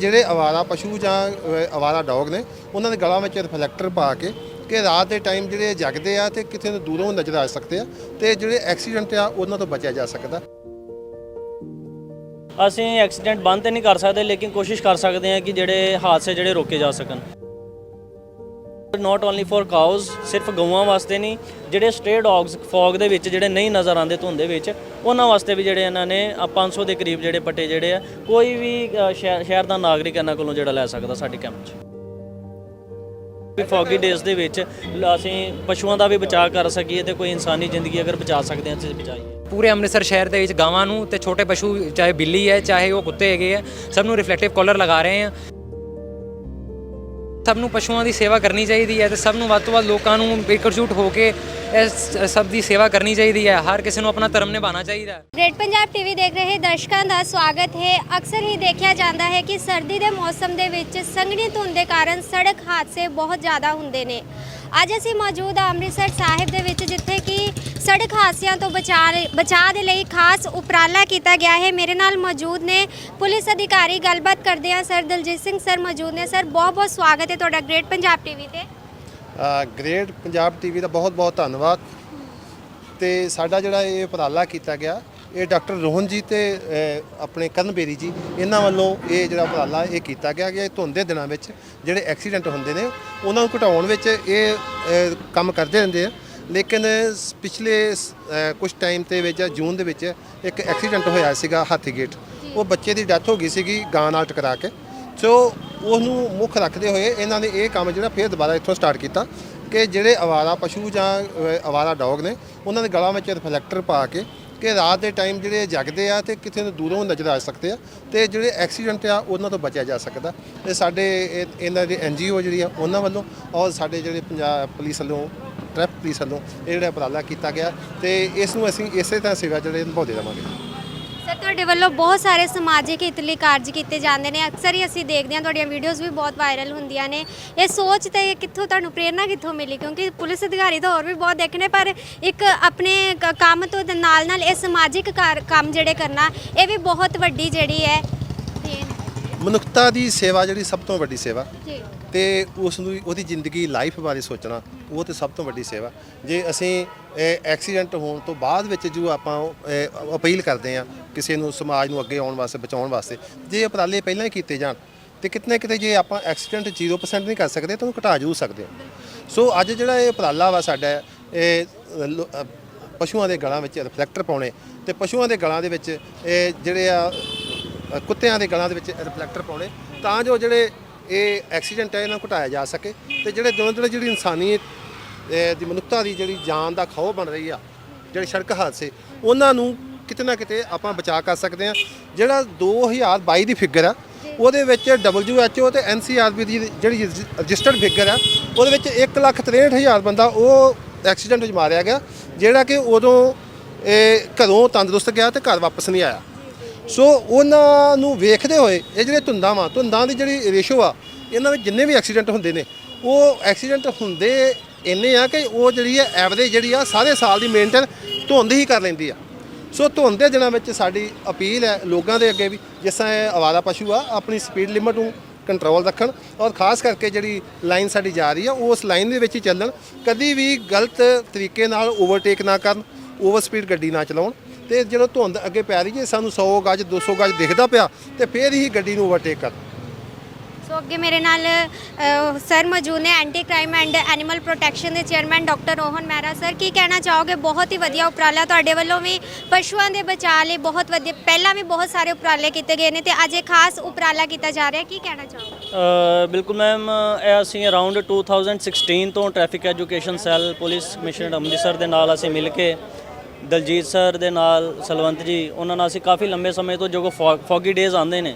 ਜਿਹੜੇ ਆਵਾਰਾ ਪਸ਼ੂ ਜਾਂ ਅ, ਆਵਾਰਾ ਡੌਗ ਨੇ ਉਹਨਾਂ ਦੇ ਗਲਾਂ ਵਿੱਚ ਰਿਫਲੈਕਟਰ ਪਾ ਕੇ ਕਿ ਰਾਤ ਦੇ ਟਾਈਮ ਜਿਹੜੇ ਜਗਦੇ ਆ ਤੇ ਕਿਤੇ ਨੂੰ ਦੂਰੋਂ ਨਜ਼ਰ ਆ ਸਕਦੇ ਆ ਤੇ ਜਿਹੜੇ ਐਕਸੀਡੈਂਟ ਆ ਉਹਨਾਂ ਤੋਂ ਬਚਿਆ ਜਾ ਸਕਦਾ। ਅਸੀਂ ਐਕਸੀਡੈਂਟ ਬੰਦ ਤੇ ਨਹੀਂ ਕਰ ਸਕਦੇ ਲੇਕਿਨ ਕੋਸ਼ਿਸ਼ ਕਰ ਸਕਦੇ ਹਾਂ ਕਿ ਜਿਹੜੇ ਹਾਦਸੇ ਜਿਹੜੇ ਰੋਕੇ ਜਾ ਸਕਣ। ਨਾਟ ਓਨਲੀ ਫॉर ਕਾਊਜ਼ ਸਿਰਫ ਗਊਆਂ ਵਾਸਤੇ ਨਹੀਂ ਜਿਹੜੇ ਸਟੇ ਡੌਗਸ ਫੌਗ ਦੇ ਵਿੱਚ ਜਿਹੜੇ ਨਹੀਂ ਨਜ਼ਰ ਆਉਂਦੇ ਧੁੰਦ ਦੇ ਵਿੱਚ ਉਹਨਾਂ ਵਾਸਤੇ ਵੀ ਜਿਹੜੇ ਇਹਨਾਂ ਨੇ ਆਹ 500 ਦੇ ਕਰੀਬ ਜਿਹੜੇ ਪੱਟੇ ਜਿਹੜੇ ਆ ਕੋਈ ਵੀ ਅ, ਸ਼ਹਿਰ ਦਾ ਨਾਗਰਿਕ ਇਹਨਾਂ ਕੋਲੋਂ ਜਿਹੜਾ ਲੈ ਸਕਦਾ ਸਾਡੇ ਕੈਂਪ 'ਚ। ਵੀ ਫੌਗੀ ਡੇਜ਼ ਦੇ ਵਿੱਚ ਲ- ਅਸੀਂ ਪਸ਼ੂਆਂ ਦਾ ਵੀ ਬਚਾਅ ਕਰ ਸਕੀਏ ਤੇ ਕੋਈ ਇਨਸਾਨੀ ਜ਼ਿੰਦਗੀ ਅਗਰ ਬਚਾ ਸਕਦੇ ਹਾਂ ਤੇ ਬਚਾਈਏ। ਪੂਰੇ ਅੰਮ੍ਰਿਤਸਰ ਸ਼ਹਿਰ ਦੇ ਵਿੱਚ ਗਾਵਾਂ ਨੂੰ ਤੇ ਛੋਟੇ ਪਸ਼ੂ ਚਾਹੇ ਬਿੱਲੀ ਹੈ ਚਾਹੇ ਉਹ ਕੁੱਤੇ ਹੈਗੇ ਆ ਸਭ ਨੂੰ ਰਿਫਲੈਕਟਿਵ ਕਾਲਰ ਲਗਾ ਰਹੇ ਆ ਸਭ ਨੂੰ ਪਸ਼ੂਆਂ ਦੀ ਸੇਵਾ ਕਰਨੀ ਚਾਹੀਦੀ ਹੈ ਤੇ ਸਭ ਨੂੰ ਵੱਧ ਤੋਂ ਵੱਧ ਲੋਕਾਂ ਨੂੰ ਇਕਜੁੱਟ ਹੋ ਕੇ ਇਸ ਸਭ ਦੀ ਸੇਵਾ ਕਰਨੀ ਚਾਹੀਦੀ ਹੈ। ਹਰ ਕਿਸੇ ਨੂੰ ਆਪਣਾ ਧਰਮ ਨਿਭਾਉਣਾ ਚਾਹੀਦਾ ਹੈ। ਗ੍ਰੇਟ ਪੰਜਾਬ ਟੀਵੀ ਦੇਖ ਰਹੇ ਦਰਸ਼ਕਾਂ ਦਾ ਸਵਾਗਤ ਹੈ। ਅਕਸਰ ਹੀ ਦੇਖਿਆ ਜਾਂਦਾ ਹੈ ਕਿ ਸਰਦੀ ਦੇ ਮੌਸਮ ਦੇ ਵਿੱਚ ਸੰਘਣੀ ਧੁੰਦ ਦੇ ਕਾਰਨ ਸੜਕ ਹਾਦਸੇ ਬਹੁਤ ਜ਼ਿਆਦਾ ਹੁੰਦੇ ਨੇ। ਅੱਜ ਅਸੀਂ ਮੌਜੂਦ ਹਾਂ ਅੰਮ੍ਰਿਤਸਰ ਸਾਹਿਬ ਦੇ ਵਿੱਚ, ਜਿੱਥੇ ਕਿ ਸੜਕ ਹਾਦਸਿਆਂ ਤੋਂ ਬਚਾ ਬਚਾਅ ਦੇ ਲਈ ਖਾਸ ਉਪਰਾਲਾ ਕੀਤਾ ਗਿਆ ਹੈ। ਮੇਰੇ ਨਾਲ ਮੌਜੂਦ ਨੇ ਪੁਲਿਸ ਅਧਿਕਾਰੀ। ਗੱਲਬਾਤ ਕਰਦੇ ਆ ਸਰ ਦਲਜੀਤ ਸਿੰਘ ਸਰ ਮੌਜੂਦ ਨੇ। ਸਰ, ਬਹੁਤ ਬਹੁਤ ਸਵਾਗਤ ਹੈ ਤੁਹਾਡਾ ਗ੍ਰੇਟ ਪੰਜਾਬ ਟੀਵੀ ਤੇ। ਗ੍ਰੇਟ ਪੰਜਾਬ ਟੀਵੀ ਦਾ ਬਹੁਤ ਬਹੁਤ ਧੰਨਵਾਦ। ਤੇ ਸਾਡਾ ਜਿਹੜਾ ਇਹ ਉਪਰਾਲਾ ਕੀਤਾ ਗਿਆ, ਇਹ ਡਾਕਟਰ ਰੋਹਨ ਜੀ ਤੇ ਆਪਣੇ ਕਰਨ ਬੇਰੀ ਜੀ, ਇਹਨਾਂ ਵੱਲੋਂ ਇਹ ਜਿਹੜਾ ਉਪਰਾਲਾ ਇਹ ਕੀਤਾ ਗਿਆ ਕਿ ਧੁੰਦ ਦੇ ਦਿਨਾਂ ਵਿੱਚ ਜਿਹੜੇ ਐਕਸੀਡੈਂਟ ਹੁੰਦੇ ਨੇ, ਉਹਨਾਂ ਨੂੰ ਘਟਾਉਣ ਵਿੱਚ ਇਹ ਕੰਮ ਕਰਦੇ ਰਹਿੰਦੇ ਆ। ਲੇਕਿਨ ਪਿਛਲੇ ਕੁਝ ਟਾਈਮ ਤੇ ਵਿੱਚ ਜੂਨ ਦੇ ਵਿੱਚ ਇੱਕ ਐਕਸੀਡੈਂਟ ਹੋਇਆ ਸੀਗਾ ਹਾਥੀ ਗੇਟ। ਉਹ ਬੱਚੇ ਦੀ ਡੈਥ ਹੋ ਗਈ ਸੀਗੀ ਗਾਂ ਨਾਲ ਟਕਰਾ ਕੇ। ਸੋ ਉਹਨੂੰ ਮੁੱਖ ਰੱਖਦੇ ਹੋਏ ਇਹਨਾਂ ਨੇ ਇਹ ਕੰਮ ਜਿਹੜਾ ਫਿਰ ਦੁਬਾਰਾ ਇੱਥੋਂ ਸਟਾਰਟ ਕੀਤਾ ਕਿ ਜਿਹੜੇ ਆਵਾਰਾ ਪਸ਼ੂ ਜਾਂ ਆਵਾਰਾ ਡੌਗ ਨੇ ਉਹਨਾਂ ਦੇ ਗਲਾਂ ਵਿੱਚ ਰਿਫਲੈਕਟਰ ਪਾ ਕੇ ਕਿ ਰਾਤ ਦੇ ਟਾਈਮ ਜਿਹੜੇ ਜਗਦੇ ਆ ਤੇ ਕਿਤੇ ਨੂੰ ਦੂਰੋਂ ਨਜ਼ਰ ਆ ਸਕਦੇ ਆ ਤੇ ਜਿਹੜੇ ਐਕਸੀਡੈਂਟ ਆ ਉਹਨਾਂ ਤੋਂ ਬਚਿਆ ਜਾ ਸਕਦਾ। ਤੇ ਸਾਡੇ ਇਹ- ਇਹਨਾਂ ਦੇ ਐਨਜੀਓ ਜਿਹੜੀ ਆ ਉਹਨਾਂ ਵੱਲੋਂ ਔਰ ਸਾਡੇ ਜਿਹੜੇ ਪੰਜਾਬ ਪੁਲਿਸ ਵੱਲੋਂ ਟ੍ਰੈਫਿਕ ਪੁਲਿਸ ਵੱਲੋਂ ਇਹ ਜਿਹੜਾ ਉਪਰਾਲਾ ਕੀਤਾ ਗਿਆ ਤੇ ਇਸ ਨੂੰ ਅਸੀਂ ਇਸੇ ਤਰ੍ਹਾਂ ਸੇਵਾ ਜਿਹੜੇ ਨਿਭਾਉਂਦੇ ਰਵਾਂਗੇ ਸਰ, ਤੁਹਾਡੇ ਵੱਲੋਂ ਬਹੁਤ ਸਾਰੇ ਸਮਾਜਿਕ ਹਿੱਤ ਲਈ ਕਾਰਜ ਕੀਤੇ ਜਾਂਦੇ ਨੇ। ਅਕਸਰ ਹੀ ਅਸੀਂ ਦੇਖਦੇ ਹਾਂ ਤੁਹਾਡੀਆਂ ਵੀਡੀਓਜ਼ ਵੀ ਬਹੁਤ ਵਾਇਰਲ ਹੁੰਦੀਆਂ ਨੇ। ਇਹ ਸੋਚ ਤੇ ਕਿੱਥੋਂ ਤੁਹਾਨੂੰ ਪ੍ਰੇਰਣਾ ਕਿੱਥੋਂ ਮਿਲੀ? ਕਿਉਂਕਿ ਪੁਲਿਸ ਅਧਿਕਾਰੀ ਤਾਂ ਹੋਰ ਵੀ ਬਹੁਤ ਦੇਖਣੇ ਪਰ ਇੱਕ ਆਪਣੇ ਕ- ਕੰਮ ਤੋਂ ਦੇ ਨਾਲ ਨਾਲ ਇਹ ਸਮਾਜਿਕ ਕਾਰ- ਕੰਮ ਜਿਹੜੇ ਕਰਨਾ, ਇਹ ਵੀ ਬਹੁਤ ਵੱਡੀ ਜਿਹੜੀ ਹੈ ਹੈ। ਮਨੁੱਖਤਾ ਦੀ ਸੇਵਾ ਜਿਹੜੀ ਸਭ ਤੋਂ ਵੱਡੀ ਸੇਵਾ। ਜੀ। ਤੇ ਉਸ ਨੂੰ ਉਹਦੀ ਜ਼ਿੰਦਗੀ ਲਾਈਫ ਬਾਰੇ ਸੋਚਣਾ ਉਹ ਤੇ ਸਭ ਤੋਂ ਵੱਡੀ ਸੇਵਾ। ਜੇ ਅਸੀਂ ਐਕਸੀਡੈਂਟ ਹੋਣ ਤੋਂ ਬਾਅਦ ਵਿੱਚ ਜੋ ਆਪਾਂ ਅਪੀਲ ਕਰਦੇ ਆ ਕਿਸੇ ਨੂੰ ਸਮਾਜ ਨੂੰ ਅੱਗੇ ਆਉਣ ਵਾਸਤੇ ਬਚਾਉਣ ਵਾਸਤੇ ਜੇ ਉਪਰਾਲੇ ਪਹਿਲਾਂ ਹੀ ਕੀਤੇ ਜਾਣ ਤੇ ਕਿਤਨੇ ਕਿਤੇ ਜੇ ਆਪਾਂ ਐਕਸੀਡੈਂਟ 0% ਨਹੀਂ ਕਰ ਸਕਦੇ ਤਾਂ ਉਹਨੂੰ ਘਟਾ ਜ਼ਰੂਰ ਸਕਦੇ ਹਾਂ। ਸੋ ਅੱਜ ਜਿਹੜਾ ਇਹ ਉਪਰਾਲਾ ਵਾ ਸਾਡਾ ਇਹ ਪਸ਼ੂਆਂ ਦੇ ਗਲਾਂ ਵਿੱਚ ਰਿਫਲੈਕਟਰ ਪਾਉਣੇ ਤੇ ਪਸ਼ੂਆਂ ਦੇ ਗਲਾਂ ਦੇ ਵਿੱਚ ਇਹ ਜਿਹੜੇ ਆ ਅ, ਕੁੱਤਿਆਂ ਦੇ ਗਲਾਂ ਦੇ ਵਿੱਚ ਰਿਫਲੈਕਟਰ ਪਾਉਣੇ ਤਾਂ ਜੋ ਜਿਹੜੇ ਇਹ ਐਕਸੀਡੈਂਟ ਹੈ ਇਹਨਾਂ ਨੂੰ ਘਟਾਇਆ ਜਾ ਸਕੇ ਤੇ ਜਿਹੜੇ ਦੋਨੋਂ ਜਿਹੜੇ ਜਿਹੜੀ ਇਨਸਾਨੀਅਤ ਅ, ਦੀ ਮਨੁੱਖਤਾ ਦੀ ਜਿਹੜੀ ਜਾਨ ਦਾ ਖੌਅ ਬਣ ਰਹੀ ਆ ਜਿਹੜੇ ਸੜਕ ਹਾਦਸੇ ਉਹਨਾਂ ਨੂੰ ਕਿਤੇ ਨਾ ਕਿਤੇ ਆਪਾਂ ਬਚਾ ਕਰ ਸਕਦੇ ਆ ਜਿਹੜਾ 2022 ਦੀ ਫਿਗਰ ਆ ਉਹਦੇ ਵਿੱਚ WHO ਤੇ NCRB ਦੀ ਜਿਹੜੀ ਰਜਿਸਟਰਡ ਫਿਗਰ ਆ ਉਹਦੇ ਵਿੱਚ 163000 ਬੰਦਾ ਉਹ ਐਕਸੀਡੈਂਟ ਵਿੱਚ ਮਾਰਿਆ ਗਿਆ ਜਿਹੜਾ ਕਿ ਉਦੋਂ ਇਹ ਘਰੋਂ ਤੰਦਰੁਸਤ ਗਿਆ ਤੇ ਘਰ ਵਾਪਸ ਨਹੀਂ ਆਇਆ। ਸੋ ਉਹਨਾਂ ਨੂੰ ਵੇਖਦੇ ਹੋਏ ਇਹ ਜਿਹੜੇ ਧੁੰਦਾਂ ਵਾ ਧੁੰਦਾਂ ਦੀ ਜਿਹੜੀ ਰੇਸ਼ੋ ਆ, ਇਹਨਾਂ ਵਿੱਚ ਜਿੰਨੇ ਵੀ ਐਕਸੀਡੈਂਟ ਹੁੰਦੇ ਨੇ, ਉਹ ਐਕਸੀਡੈਂਟ ਹੁੰਦੇ ਇੰਨੇ ਆ ਕਿ ਉਹ ਜਿਹੜੀ ਹੈ ਐਵਰੇਜ ਜਿਹੜੀ ਆ, ਸਾਰੇ ਸਾਲ ਦੀ ਮੇਨਟੇਨ ਧੁੰਦ ਹੀ ਕਰ ਲੈਂਦੀ ਆ। ਸੋ ਧੁੰਦ ਦੇ ਦਿਨਾਂ ਵਿੱਚ ਸਾਡੀ ਅਪੀਲ ਹੈ ਲੋਕਾਂ ਦੇ ਅੱਗੇ ਵੀ, ਜਿਸ ਤਰ੍ਹਾਂ ਇਹ ਆਵਾਰਾ ਪਸ਼ੂ ਆ, ਆਪਣੀ ਸਪੀਡ ਲਿਮਟ ਨੂੰ ਕੰਟਰੋਲ ਰੱਖਣ ਔਰ ਖਾਸ ਕਰਕੇ ਜਿਹੜੀ ਲਾਈਨ ਸਾਡੀ ਜਾ ਰਹੀ ਆ ਉਸ ਲਾਈਨ ਦੇ ਵਿੱਚ ਹੀ ਚੱਲਣ। ਕਦੀ ਵੀ ਗਲਤ ਤਰੀਕੇ ਨਾਲ ਓਵਰਟੇਕ ਨਾ ਕਰਨ ਓਵਰ ਸਪੀਡ ਗੱਡੀ ਨਾ ਚਲਾਉਣ। ਤੇ ਜਦੋਂ ਧੁੰਦ ਅੱਗੇ ਪੈ ਰਹੀ ਹੈ ਸਾਨੂੰ 100 ਗਜ 200 ਗਜ ਦਿਖਦਾ ਪਿਆ ਤੇ ਫੇਰ ਹੀ ਗੱਡੀ ਨੂੰ ਓਵਰਟੇਕ ਕਰ ਸੋ ਅੱਗੇ ਮੇਰੇ ਨਾਲ ਸਰ ਮੌਜੂਦ ਨੇ anti crime and animal protection ਦੇ chairman doctor Rohan Mehra sir. ਕੀ ਕਹਿਣਾ ਚਾਹੋਗੇ? ਬਹੁਤ ਹੀ ਵਧੀਆ ਉਪਰਾਲਾ ਤੁਹਾਡੇ ਵੱਲੋਂ ਵੀ ਪਸ਼ੂਆਂ ਦੇ ਬਚਾਅ ਲਈ ਬਹੁਤ ਵਧੀਆ ਪਹਿਲਾਂ ਵੀ ਬਹੁਤ ਸਾਰੇ ਉਪਰਾਲੇ ਕੀਤੇ ਗਏ ਨੇ ਤੇ ਅੱਜ ਇਹ ਖਾਸ ਉਪਰਾਲਾ ਕੀਤਾ ਜਾ ਰਿਹਾ। ਕੀ ਕਹਿਣਾ ਚਾਹੋਗੇ? ਅ, ਬਿਲਕੁਲ ਮੈਮ ਇਹ ਅਸੀਂ ਅਰਾਊਂਡ 2016 ਤੋਂ traffic education cell police commissioner Amritsar ਦੇ ਨਾਲ ਅਸੀਂ ਮਿਲ ਕੇ ਦਲਜੀਤ ਸਰ ਦੇ ਨਾਲ ਸਲਵੰਤ ਜੀ, ਉਹਨਾਂ ਨਾਲ ਅਸੀਂ ਕਾਫੀ ਲੰਬੇ ਸਮੇਂ ਤੋਂ ਜੋ ਫੌਗੀ ਡੇਜ਼ ਆਉਂਦੇ ਨੇ।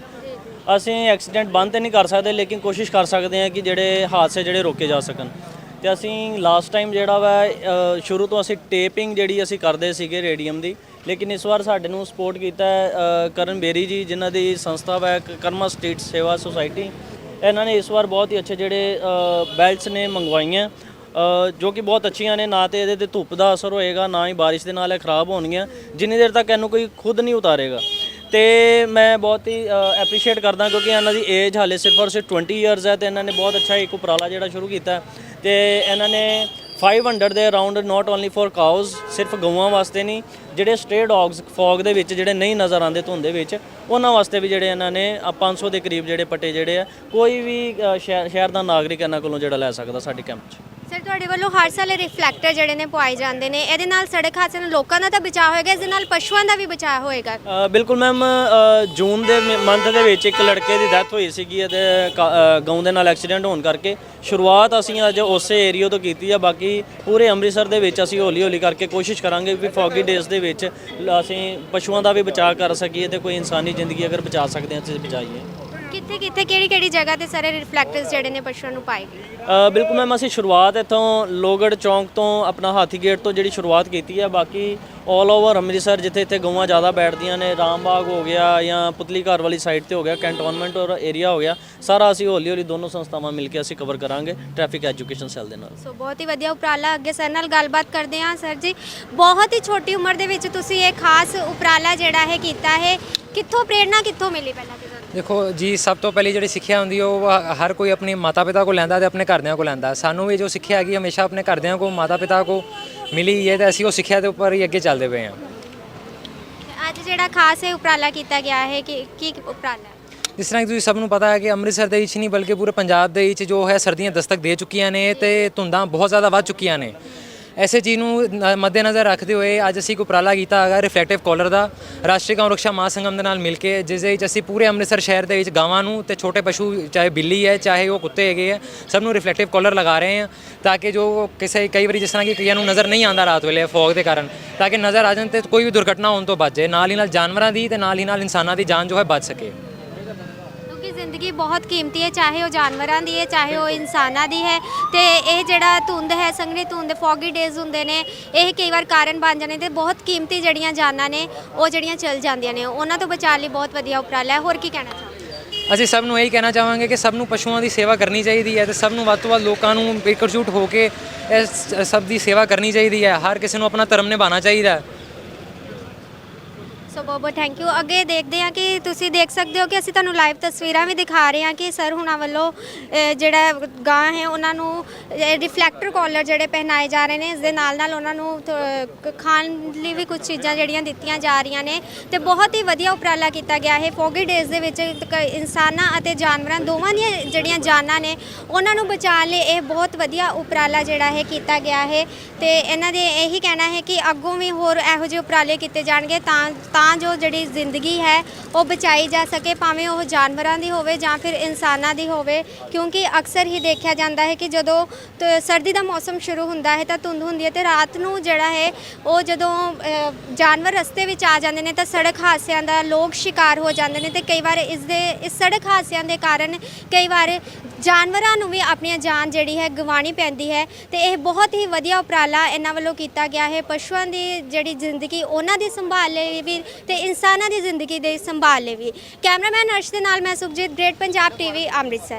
ਅਸੀਂ ਐਕਸੀਡੈਂਟ ਬੰਦ ਤੇ ਨਹੀਂ ਕਰ ਸਕਦੇ, ਲੇਕਿਨ ਕੋਸ਼ਿਸ਼ ਕਰ ਸਕਦੇ ਹਾਂ ਕਿ ਜਿਹੜੇ ਹਾਦਸੇ ਜਿਹੜੇ ਰੋਕੇ ਜਾ ਸਕਣ। ਤੇ ਅਸੀਂ ਲਾਸਟ ਟਾਈਮ ਜਿਹੜਾ ਵਾ ਸ਼ੁਰੂ ਤੋਂ ਅਸੀਂ ਟੇਪਿੰਗ ਜਿਹੜੀ ਅਸੀਂ ਕਰਦੇ ਸੀਗੇ ਰੇਡੀਅਮ ਦੀ, ਲੇਕਿਨ ਇਸ ਵਾਰ ਸਾਡੇ ਨੂੰ ਸਪੋਰਟ ਕੀਤਾ ਕਰਨ ਬੇਰੀ ਜੀ, ਜਿਨ੍ਹਾਂ ਦੀ ਸੰਸਥਾ ਵਾ ਕਰਮਾ ਸਟੇਟ ਸੇਵਾ ਸੁਸਾਇਟੀ, ਇਹਨਾਂ ਨੇ ਇਸ ਵਾਰ ਬਹੁਤ ਹੀ ਅੱਛੇ ਜਿਹੜੇ ਬੈਲਟਸ ਨੇ ਮੰਗਵਾਈਆਂ। ਜੋ ਕਿ ਬਹੁਤ ਅੱਛੀਆਂ ਨੇ ਨਾ ਤੇ ਇਹਦੇ ਤੇ ਧੁੱਪ ਦਾ ਅਸਰ ਹੋਏਗਾ ਨਾ ਹੀ ਬਾਰਿਸ਼ ਦੇ ਨਾਲ ਇਹ ਖਰਾਬ ਹੋਣਗੀਆਂ। ਜਿੰਨੀ ਦੇਰ ਤੱਕ ਇਹਨੂੰ ਕੋਈ ਖੁਦ ਨਹੀਂ ਉਤਾਰੇਗਾ। ਤੇ ਮੈਂ ਬਹੁਤ ਹੀ ਐਪਰੀਸ਼ੀਏਟ ਕਰਦਾ ਕਿਉਂਕਿ ਇਹਨਾਂ ਦੀ ਏਜ ਹਾਲੇ ਸਿਰਫ ਔਰ ਸਿਰਫ 20 ਇਅਰਸ ਹੈ ਤੇ ਇਹਨਾਂ ਨੇ ਬਹੁਤ ਅੱਛਾ ਇੱਕ ਉਪਰਾਲਾ ਜਿਹੜਾ ਸ਼ੁਰੂ ਕੀਤਾ ਹੈ। ਤੇ ਇਹਨਾਂ ਨੇ 500 ਦੇ around not only for cows ਸਿਰਫ ਗਊਆਂ ਵਾਸਤੇ ਨਹੀਂ ਜਿਹੜੇ ਸਟੇ ਡੌਗਸ ਫੌਗ ਦੇ ਵਿੱਚ ਜਿਹੜੇ ਨਹੀਂ ਨਜ਼ਰ ਆਉਂਦੇ ਧੁੰਦ ਦੇ ਵਿੱਚ ਉਹਨਾਂ ਵਾਸਤੇ ਵੀ ਜਿਹੜੇ ਇਹਨਾਂ ਨੇ ਅ, 500 ਦੇ ਕਰੀਬ ਜਿਹੜੇ ਪੱਟੇ ਜਿਹੜੇ ਆ ਕੋਈ ਵੀ ਅ, ਸ਼ਹਿਰ ਦਾ ਨਾਗਰਿਕ ਇਹਨਾਂ ਕੋਲੋਂ ਜਿਹੜਾ ਲੈ ਸਕਦਾ ਸਾਡੇ ਕੈਂਪ 'ਚ। ਸਰ ਤੁਹਾਡੇ ਵੱਲੋਂ ਹਰ ਸਾਲ ਇਹ ਰਿਫਲੈਕਟਰ ਜਿਹੜੇ ਨੇ ਪਵਾਏ ਜਾਂਦੇ ਨੇ। ਇਹਦੇ ਨਾਲ ਸੜਕ ਹਾਦਸੇ ਨਾਲ ਲੋਕਾਂ ਦਾ ਤਾਂ ਬਚਾਅ ਹੋਏਗਾ ਇਸ ਦੇ ਨਾਲ ਪਸ਼ੂਆਂ ਦਾ ਵੀ ਬਚਾਅ ਹੋਏਗਾ। ਅ, ਬਿਲਕੁਲ ਮੈਮ ਜੂਨ ਦੇ ਮੰਥ ਦੇ ਵਿੱਚ ਇੱਕ ਲੜਕੇ ਦੀ ਡੈਥ ਹੋਈ ਸੀਗੀ ਅਤੇ ਕ- ਅ, ਗਊ ਦੇ ਨਾਲ ਐਕਸੀਡੈਂਟ ਹੋਣ ਕਰਕੇ। ਸ਼ੁਰੂਆਤ ਅਸੀਂ ਅੱਜ ਉਸੇ ਏਰੀਆ ਤੋਂ ਕੀਤੀ ਆ ਬਾਕੀ ਪੂਰੇ ਅੰਮ੍ਰਿਤਸਰ ਦੇ ਵਿੱਚ ਅਸੀਂ ਹੌਲੀ ਹੌਲੀ ਕਰਕੇ ਕੋਸ਼ਿਸ਼ ਕਰਾਂਗੇ ਵੀ ਫੌਗੀ ਡੇਜ਼ ਦੇ ਵਿੱਚ ਲ- ਅਸੀਂ ਪਸ਼ੂਆਂ ਦਾ ਵੀ ਬਚਾਅ ਕਰ ਸਕੀਏ ਤੇ ਕੋਈ ਇਨਸਾਨੀ ਜ਼ਿੰਦਗੀ ਅਗਰ ਬਚਾ ਸਕਦੇ ਹਾਂ ਅਸੀਂ ਬਚਾਈਏ। ਕਿੱਥੇ ਕਿੱਥੇ ਕਿਹੜੀ ਕਿਹੜੀ ਜਗ੍ਹਾ ਤੇ ਸਾਰੇ ਰਿਫਲੈਕਟਰਸ ਜਿਹੜੇ ਨੇ ਪਸ਼ੂਆਂ ਨੂੰ ਪਾਏ ਗਏ? ਅ, ਬਿਲਕੁਲ ਮੈਮ ਅਸੀਂ ਸ਼ੁਰੂਆਤ ਇੱਥੋਂ ਲੋਗੜ ਚੌਂਕ ਤੋਂ ਆਪਣਾ ਹਾਥੀ ਗੇਟ ਤੋਂ ਜਿਹੜੀ ਸ਼ੁਰੂਆਤ ਕੀਤੀ ਹੈ ਬਾਕੀ 올 ਓਵਰ ਅੰਮ੍ਰਿਤਸਰ ਜਿੱਥੇ ਇੱਥੇ ਗਊਆਂ ਜ਼ਿਆਦਾ ਬੈਠਦੀਆਂ ਨੇ ਰਾਮਬਾਗ ਹੋ ਗਿਆ ਜਾਂ ਪੁਤਲੀ ਘਰ ਵਾਲੀ ਸਾਈਡ ਤੇ ਹੋ ਗਿਆ ਕੈਂਟੋਨਮੈਂਟ ਔਰ ਏਰੀਆ ਹੋ ਗਿਆ। ਸਾਰਾ ਅਸੀਂ ਹੌਲੀ ਹੌਲੀ ਦੋਨੋਂ ਸੰਸਥਾਵਾਂ ਮਿਲ ਕੇ ਅਸੀਂ ਕਵਰ ਕਰਾਂਗੇ ਟ੍ਰੈਫਿਕ ਐਜੂਕੇਸ਼ਨ ਸੈੱਲ ਦੇ ਨਾਲ। ਸੋ ਬਹੁਤ ਹੀ ਵਧੀਆ ਉਪਰਾਲਾ ਅੱਗੇ ਸਰ ਨਾਲ ਗੱਲਬਾਤ ਕਰਦੇ ਹਾਂ। ਸਰ ਜੀ ਬਹੁਤ ਹੀ ਛੋਟੀ ਉਮਰ ਦੇ ਵਿੱਚ ਤੁਸੀਂ ਇਹ ਖਾਸ ਉਪਰਾਲਾ ਜਿਹੜਾ ਹੈ ਕੀਤਾ ਹੈ ਕਿੱਥੋਂ ਪ੍ਰੇਰਣਾ ਕਿੱਥੋਂ ਮਿਲੀ ਪਹਿਲਾਂ ਤੇ ਦੇਖੋ ਜੀ ਸਭ ਤੋਂ ਪਹਿਲੀ ਜਿਹੜੀ ਸਿੱਖਿਆ ਹੁੰਦੀ ਉਹ ਹਰ ਕੋਈ ਆਪਣੀ ਮਾਤਾ ਪਿਤਾ ਕੋਲ ਲੈਂਦਾ ਤੇ ਆਪਣੇ ਘਰਦਿਆਂ ਕੋਲ ਲੈਂਦਾ। ਸਾਨੂੰ ਵੀ ਜੋ ਸਿੱਖਿਆ ਹੈਗੀ ਹਮੇਸ਼ਾ ਆਪਣੇ ਘਰਦਿਆਂ ਕੋਲ ਮਾਤਾ ਪਿਤਾ ਕੋਲ ਮਿਲੀ ਹੈ ਤੇ ਅਸੀਂ ਉਹ ਸਿੱਖਿਆ ਦੇ ਉੱਪਰ ਹੀ ਅੱਗੇ ਚੱਲਦੇ ਪਏ ਹਾਂ। ਅੱਜ ਜਿਹੜਾ ਖਾਸ ਇਹ ਉਪਰਾਲਾ ਕੀਤਾ ਗਿਆ ਹੈ ਕਿ ਕੀ ਉਪਰਾਲਾ? ਜਿਸ ਤਰ੍ਹਾਂ ਕਿ ਤੁਸੀਂ ਸਭ ਨੂੰ ਪਤਾ ਹੈ ਕਿ ਅੰਮ੍ਰਿਤਸਰ ਦੇ ਵਿੱਚ ਨਹੀਂ ਬਲਕਿ ਪੂਰੇ ਪੰਜਾਬ ਦੇ ਵਿੱਚ ਜੋ ਹੈ ਸਰਦੀਆਂ ਦਸਤਕ ਦੇ ਚੁੱਕੀਆਂ ਨੇ ਤੇ ਧੁੰਦਾਂ ਬਹੁਤ ਜ਼ਿਆਦਾ ਵੱਧ ਚੁੱਕੀਆਂ ਨੇ। ਐਸੇ ਚੀਜ਼ ਨੂੰ ਮੱਦੇਨਜ਼ਰ ਰੱਖਦੇ ਹੋਏ ਅੱਜ ਅਸੀਂ ਉਪਰਾਲਾ ਕੀਤਾ ਹੈਗਾ ਰਿਫਲੈਕਟਿਵ ਕਾਲਰ ਦਾ, ਰਾਸ਼ਟਰੀ ਗਊ ਰੱਖਿਆ ਮਹਾਸੰਗਮ ਦੇ ਨਾਲ ਮਿਲ ਕੇ, ਜਿਸ ਦੇ ਵਿੱਚ ਅਸੀਂ ਪੂਰੇ ਅੰਮ੍ਰਿਤਸਰ ਸ਼ਹਿਰ ਦੇ ਵਿੱਚ ਗਾਵਾਂ ਨੂੰ ਤੇ ਛੋਟੇ ਪਸ਼ੂ, ਚਾਹੇ ਬਿੱਲੀ ਹੈ, ਚਾਹੇ ਉਹ ਕੁੱਤੇ ਹੈਗੇ ਆ, ਸਭ ਨੂੰ ਰਿਫਲੈਕਟਿਵ ਕਾਲਰ ਲਗਾ ਰਹੇ ਹਾਂ ਤਾਂ ਕਿ ਜੋ ਕਿਸੇ, ਕਈ ਵਾਰੀ ਜਿਸ ਤਰ੍ਹਾਂ ਕਿ ਕਈਆਂ ਨੂੰ ਨਜ਼ਰ ਨਹੀਂ ਆਉਂਦਾ ਰਾਤ ਵੇਲੇ ਫੌਗ ਦੇ ਕਾਰਨ, ਤਾਂ ਕਿ ਨਜ਼ਰ ਆ ਜਾਣ ਤੇ ਕੋਈ ਵੀ ਦੁਰਘਟਨਾ ਹੋਣ ਤੋਂ ਬਚ ਜਾਏ, ਨਾਲ ਹੀ ਨਾਲ ਜਾਨਵਰਾਂ ਦੀ ਤੇ ਨਾਲ ਹੀ ਨਾਲ ਇਨਸਾਨਾਂ ਦੀ ਜਾਨ ਜੋ ਹੈ ਬਚ ਸਕੇ। ਜ਼ਿੰਦਗੀ ਬਹੁਤ ਕੀਮਤੀ ਹੈ ਚਾਹੇ ਉਹ ਜਾਨਵਰਾਂ ਦੀ ਹੈ ਚਾਹੇ ਉਹ ਇਨਸਾਨਾਂ ਦੀ ਹੈ। ਤੇ ਇਹ ਜਿਹੜਾ ਧੁੰਦ ਹੈ ਸੰਘਣੀ ਧੁੰਦ ਫੌਗੀ ਡੇਜ਼ ਹੁੰਦੇ ਨੇ ਇਹ ਕਈ ਵਾਰ ਕਾਰਨ ਬਣ ਜਾਂਦੇ ਤੇ ਬਹੁਤ ਕੀਮਤੀ ਜਿਹੜੀਆਂ ਜਾਨਾਂ ਨੇ ਉਹ ਜਿਹੜੀਆਂ ਚਲ ਜਾਂਦੀਆਂ ਨੇ। ਉਹਨਾਂ ਤੋਂ ਬਚਾਉਣ ਲਈ ਬਹੁਤ ਵਧੀਆ ਉਪਰਾਲਾ ਹੈ। ਹੋਰ ਕੀ ਕਹਿਣਾ ਚਾਹੁੰਦੇ ਅਸੀਂ ਸਭ ਨੂੰ ਇਹੀ ਕਹਿਣਾ ਚਾਹਾਂਗੇ ਕਿ ਸਭ ਨੂੰ ਪਸ਼ੂਆਂ ਦੀ ਸੇਵਾ ਕਰਨੀ ਚਾਹੀਦੀ ਹੈ ਤੇ ਸਭ ਨੂੰ ਵੱਧ ਤੋਂ ਵੱਧ ਲੋਕਾਂ ਨੂੰ ਇਕਜੁੱਟ ਹੋ ਕੇ ਇਸ ਸਭ ਦੀ ਸੇਵਾ ਕਰਨੀ ਚਾਹੀਦੀ ਹੈ। ਹਰ ਕਿਸੇ ਨੂੰ ਆਪਣਾ ਧਰਮ ਨਿਭਾਉਣਾ ਚਾਹੀਦਾ ਸੋ ਬਹੁਤ ਬਹੁਤ ਥੈਂਕ ਯੂ ਅੱਗੇ ਦੇਖਦੇ ਹਾਂ ਕਿ ਤੁਸੀਂ ਦੇਖ ਸਕਦੇ ਹੋ ਕਿ ਅਸੀਂ ਤੁਹਾਨੂੰ ਲਾਈਵ ਤਸਵੀਰਾਂ ਵੀ ਦਿਖਾ ਰਹੇ ਹਾਂ ਕਿ ਸਰ ਹੁਣਾਂ ਵੱਲੋਂ ਅ, ਜਿਹੜਾ ਗਾਂ ਹੈ ਉਹਨਾਂ ਨੂੰ ਰਿਫਲੈਕਟਰ ਕਾਲਰ ਜਿਹੜੇ ਪਹਿਨਾਏ ਜਾ ਰਹੇ ਨੇ ਇਸ ਦੇ ਨਾਲ ਨਾਲ ਉਹਨਾਂ ਨੂੰ ਥ- ਕ- ਖਾਣ ਲਈ ਵੀ ਕੁਝ ਚੀਜ਼ਾਂ ਜਿਹੜੀਆਂ ਦਿੱਤੀਆਂ ਜਾ ਰਹੀਆਂ ਨੇ ਤੇ ਬਹੁਤ ਹੀ ਵਧੀਆ ਉਪਰਾਲਾ ਕੀਤਾ ਗਿਆ ਹੈ। ਫੋਗੀ ਡੇਜ਼ ਦੇ ਵਿੱਚ ਕ- ਇਨਸਾਨਾਂ ਅਤੇ ਜਾਨਵਰਾਂ ਦੋਵਾਂ ਦੀਆਂ ਜਿਹੜੀਆਂ ਜਾਨਾਂ ਨੇ ਉਹਨਾਂ ਨੂੰ ਬਚਾਉਣ ਲਈ ਇਹ ਬਹੁਤ ਵਧੀਆ ਉਪਰਾਲਾ ਜਿਹੜਾ ਹੈ ਕੀਤਾ ਗਿਆ ਹੈ ਤੇ ਇਹਨਾਂ ਦੇ ਇਹੀ ਕਹਿਣਾ ਹੈ ਕਿ ਅੱਗੋਂ ਵੀ ਹੋਰ ਇਹੋ ਜਿਹੇ ਉਪਰਾਲੇ ਕੀਤੇ ਜਾਣਗੇ ਤਾਂ ਤਾਂ ਜੋ ਜਿਹੜੀ ਜ਼ਿੰਦਗੀ ਹੈ ਉਹ ਬਚਾਈ ਜਾ ਸਕੇ ਭਾਵੇਂ ਉਹ ਜਾਨਵਰਾਂ ਦੀ ਹੋਵੇ ਜਾਂ ਫਿਰ ਇਨਸਾਨਾਂ ਦੀ ਹੋਵੇ ਕਿਉਂਕਿ ਅਕਸਰ ਹੀ ਦੇਖਿਆ ਜਾਂਦਾ ਹੈ ਕਿ ਜਦੋਂ ਤ- ਸਰਦੀ ਦਾ ਮੌਸਮ ਸ਼ੁਰੂ ਹੁੰਦਾ ਹੈ ਤਾਂ ਧੁੰਦ ਹੁੰਦੀ ਹੈ ਤੇ ਰਾਤ ਨੂੰ ਜਿਹੜਾ ਹੈ ਉਹ ਜਦੋਂ ਅ, ਜਾਨਵਰ ਰਸਤੇ ਵਿੱਚ ਆ ਜਾਂਦੇ ਨੇ ਤਾਂ ਸੜਕ ਹਾਦਸਿਆਂ ਦਾ ਲੋਕ ਸ਼ਿਕਾਰ ਹੋ ਜਾਂਦੇ ਨੇ ਤੇ ਕਈ ਵਾਰ ਇਸ ਦੇ ਇਸ ਸੜਕ ਹਾਦਸਿਆਂ ਦੇ ਕਾਰਨ ਕਈ ਵਾਰ ਜਾਨਵਰਾਂ ਨੂੰ ਵੀ ਆਪਣੀਆਂ ਜਾਨ ਜਿਹੜੀ ਹੈ ਗਵਾਣੀ ਪੈਂਦੀ ਹੈ ਤੇ ਇਹ ਬਹੁਤ ਹੀ ਵਧੀਆ ਉਪਰਾਲਾ ਇਹਨਾਂ ਵੱਲੋਂ ਕੀਤਾ ਗਿਆ ਹੈ ਪਸ਼ੂਆਂ ਦੀ ਜਿਹੜੀ ਜ਼ਿੰਦਗੀ ਉਹਨਾਂ ਦੀ ਸੰਭਾਲ ਲਈ ਵੀ ਤੇ ਇਨਸਾਨਾਂ ਦੀ ਜ਼ਿੰਦਗੀ ਦੇ ਸੰਭਾਲ ਲਈ ਵੀ। ਕੈਮਰਾਮੈਨ ਅਰਸ਼ ਦੇ ਨਾਲ ਮੈਂ ਸੁਖਜੀਤ ਗ੍ਰੇਟ ਪੰਜਾਬ ਟੀਵੀ ਅੰਮ੍ਰਿਤਸਰ।